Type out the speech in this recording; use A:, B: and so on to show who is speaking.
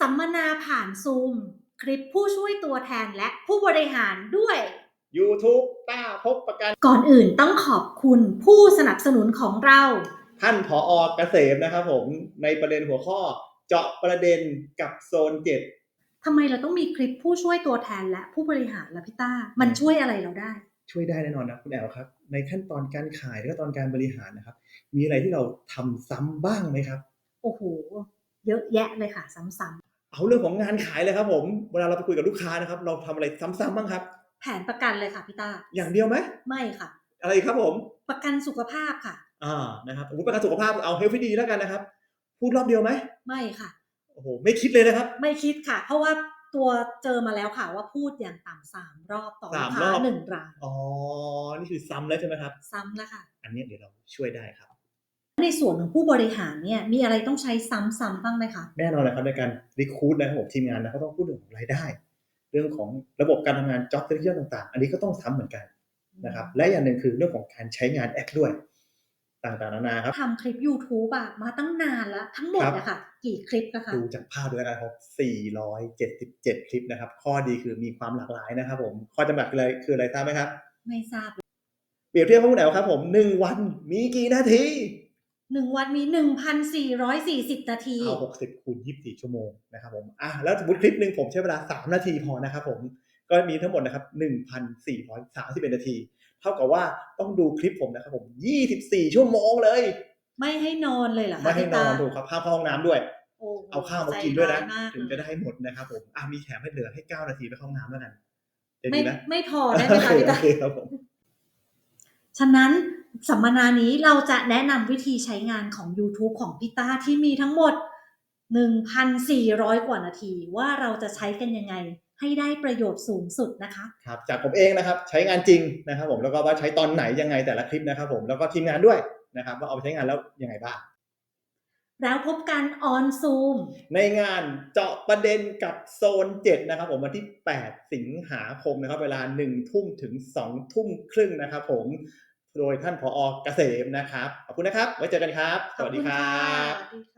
A: สัมมนาผ่านซูม คลิปผู้ช่วยตัวแทนและผู้บริหารด้วย
B: YouTube ต้าพบประกัน
A: ก่อนอื่นต้องขอบคุณผู้สนับสนุนของเรา
B: ท่านผอเกษมนะครับผมในประเด็นหัวข้อเจาะประเด็นกับโซนเจ็ด
A: ทำไมเราต้องมีคลิปผู้ช่วยตัวแทนและผู้บริหารล่ะพี่ต้า มันช่วยอะไรเราได้
B: ช่วยได้แน่นอนนะคุณแอลครับ ในขั้นตอนการขายและก็ตอนการบริหารนะครับ มีอะไรที่เราทำซ้ำบ้างไหมครับ
A: โอ้โห เยอะแยะเลยค่ะ ซ้ำ
B: เอาเรื่องของงานขายเลยครับผม เวลาเราไปคุยกับลูกค้านะครับ เราทำอะไรซ้ำๆบ้างครับ
A: ๆแผนประกันเลยค่ะพี่ต้า
B: อย่างเดียวไหม
A: ไม่ค่ะ
B: อะไรครับผม
A: ประกันสุขภาพค่ะ
B: อ่า นะครับผมประกันสุขภาพเอาเฮลท์ดีแล้วกันนะครับ พูดรอบเดียวไหม
A: ไม่ค่ะ
B: โอ้โห ไม่คิดเลยนะครับ
A: ไม่คิดค่ะ เพราะว่าตัวเจอมาแล้วค่ะว่าพูดอย่างต่ำสามรอบต่อลู
B: สากม
A: ค้าร
B: อบ
A: หนึ่งราย
B: อ๋อ นี่คือซ้ำแล้วใช่ไหมครับ
A: ซ้ำแล้วค่ะ
B: อันนี้เดี๋ยวเราช่วยได้ครับ
A: ในส่วนของผู้บริหารเนี่ยมีอะไรต้องใช้ซ้ำๆบ้างไหมคะ
B: แน่นอนนะครับในการรีคูดนะครับผมทีมงานนะก็ต้องพูดเรื่องของรายได้ เรื่องของระบบการทำงาน job description ต่างๆ อันนี้ก็ต้องซ้ำเหมือนกันนะครับและอย่างหนึ่งคือเรื่องของการใช้งานแอปด้วย ต่างๆนานาครับ
A: ทำคลิป YouTube อะมาตั้งนานแล้ว ทั้งหมด
B: ครับ
A: อะค่ะกี่คลิปนะคะ
B: ดูจากภาพด้วยนะครับ477 คลิปนะครับ ข้อดีคือมีความหลากหลายนะครับผมข้อจำกัดคืออะไรคืออะไรทราบไหมครับ
A: ไม่ทราบเลย
B: เปรียบเทียบกับคุณแอลครับผมหนึ่งวันมีกี่นาที
A: หนึ่งวันมีหนึ่งพันสี่ร้อยสี่สิบนาที
B: เอา60คูณ24ชั่วโมงนะครับผมอะแล้วสมมติคลิปหนึ่งผมใช้เวลา3นาทีพอนะครับผมก็มีทั้งหมดนะครับ1,431นาที เท่ากับว่าต้องดูคลิปผมนะครับผม24ชั่วโมงเลย
A: ไม่ให้นอนเลยเหรอคะ
B: ไม่ให้นอน
A: พี่
B: ถู
A: ตาก
B: ครับห้ามเข้าห้องน้ำด้วย
A: โอ้
B: เอาข้าวมากินด้วยนะ
A: ใจร้ามาก
B: ถึงจะได้หมดนะครับผมอะมีแถมให้เหลือให้9นาทีไปเข้าห้องน้ำแล้วกันจะ
A: ไม่
B: ดีไหม
A: ไม่พอได้ไหมคะพี่
B: โอ
A: ตา
B: เคครับผม
A: ฉะนั้น สัมมนานี้เราจะแนะนำวิธีใช้งานของ YouTube ของพี่ต้าที่มีทั้งหมด 1,400 กว่านาที ว่าเราจะใช้กันยังไงให้ได้ประโยชน์สูงสุดนะคะ
B: ครับจากผมเองนะครับใช้งานจริงนะครับผมแล้วก็ว่าใช้ตอนไหนยังไงแต่ละคลิปนะครับผมแล้วก็ทีมงานด้วยนะครับว่าเอาไปใช้งานแล้วยังไงบ้าง
A: แล้วพบกันออนซูม
B: ในงานเจาะประเด็นกับโซน 7 นะครับผมวันที่ 8 สิงหาคมนะครับ เวลา 1 ทุ่มถึง 2 ทุ่มครึ่งนะครับผม โดยท่านผอเกษมนะครับ ขอบคุณนะครับ ไว้เจอกันครับ สวัสดีครับ
A: สวัสดีค่ะ